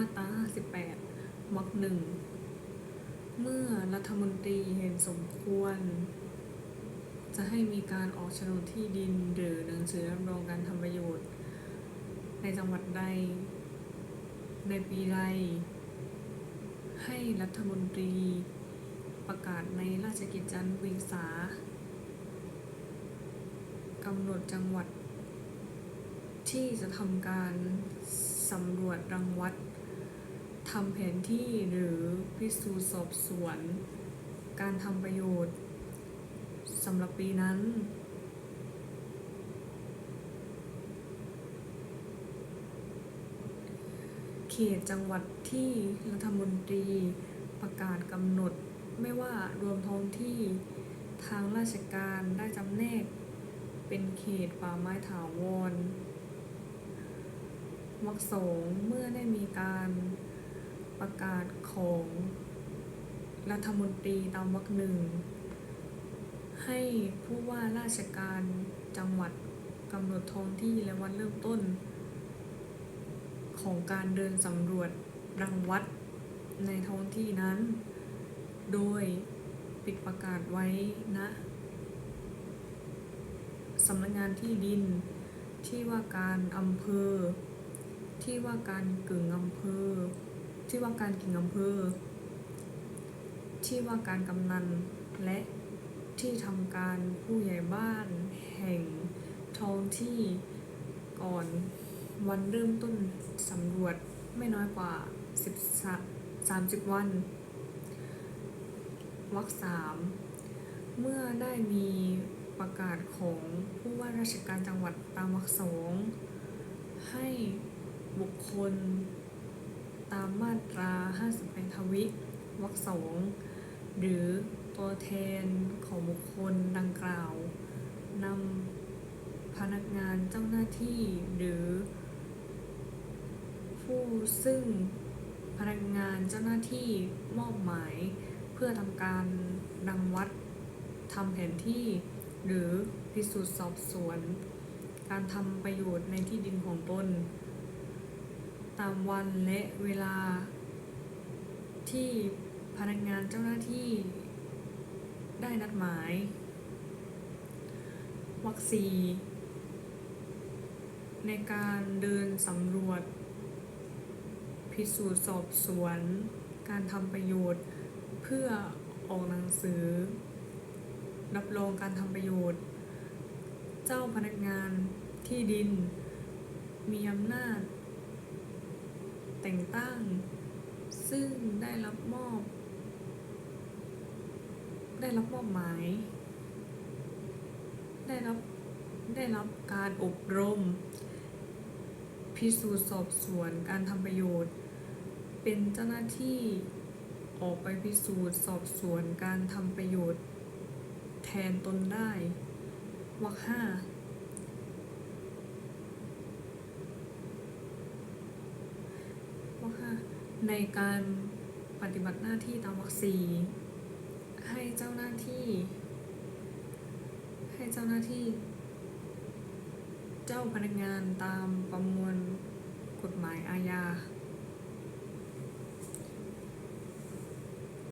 มาตรา58วรรคหนึ่ง เมื่อรัฐมนตรีเห็นสมควร จะให้มีการออกโฉนดที่ดินหรือหนังสือรับรองการทำประโยชน์ ในจังหวัดใด ในปีใด ให้รัฐมนตรีประกาศในราชกิจจานุเบกษากำหนดจังหวัดที่จะทำการสำรวจรังวัด ทำแผนที่หรือพิสูจน์สอบสวน การทำประโยชน์สำหรับปีนั้น เขตจังหวัดที่รัฐมนตรีประกาศกำหนดไม่ว่ารวมท้องที่ทางราชการได้จำแนก เป็นเขตป่าไม้ถาวรวรรคสองเมื่อได้มีการ ประกาศของรัฐมนตรีตามวรรคหนึ่ง ให้ผู้ว่าราชการจังหวัดกำหนดท้องที่และวันเริ่มต้น ของการเดินสำรวจรังวัดในท้องที่นั้น โดยปิดประกาศไว้ณสำนักงานที่ดิน ที่ว่าการอำเภอ ที่ว่าการกึ่งอำเภอ ที่ว่าการกิ่งอำเภอ ที่ว่าการกำนัน และที่ทำการผู้ใหญ่บ้านแห่งท้องที่ก่อนวันเริ่มต้นสำรวจไม่น้อยกว่า 30 วันวรรคสามเมื่อได้มีประกาศของผู้ว่าราชการจังหวัดตามวรรคสองให้บุคคล ตามมาตรา 58 ทวิวรรคสองหรือตัวแทนของบุคคลดังกล่าวนำพนักงานเจ้าหน้าที่หรือ ผู้ซึ่งพนักงานเจ้าหน้าที่มอบหมายเพื่อทำการรังวัดทำแผนที่ หรือพิสูจน์สอบสวน การทำประโยชน์ในที่ดินของตน ตามวันและเวลา ที่พนักงานเจ้าหน้าที่ ได้นัดหมาย วัคซีในการเดินสำรวจ พิสูจน์สอบสวน การทำประโยชน์ เพื่อออกหนังสือ รับรองการทำประโยชน์ เจ้าพนักงานที่ดิน มีอำนาจ แต่งตั้ง ซึ่งได้รับมอบ ได้รับมอบหมาย ได้รับ ได้รับการอบรม พิสูจน์สอบสวนการทำประโยชน์ เป็นเจ้าหน้าที่ออกไปพิสูจน์สอบสวนการทำประโยชน์ แทนตนได้วรรคห้าวรรคห้า ในการปฏิบัติหน้าที่ตามวรรคสีให้เจ้าหน้าที่ ให้เจ้าหน้าที่ เจ้าพนักงานตามประมวลกฎหมายอาญา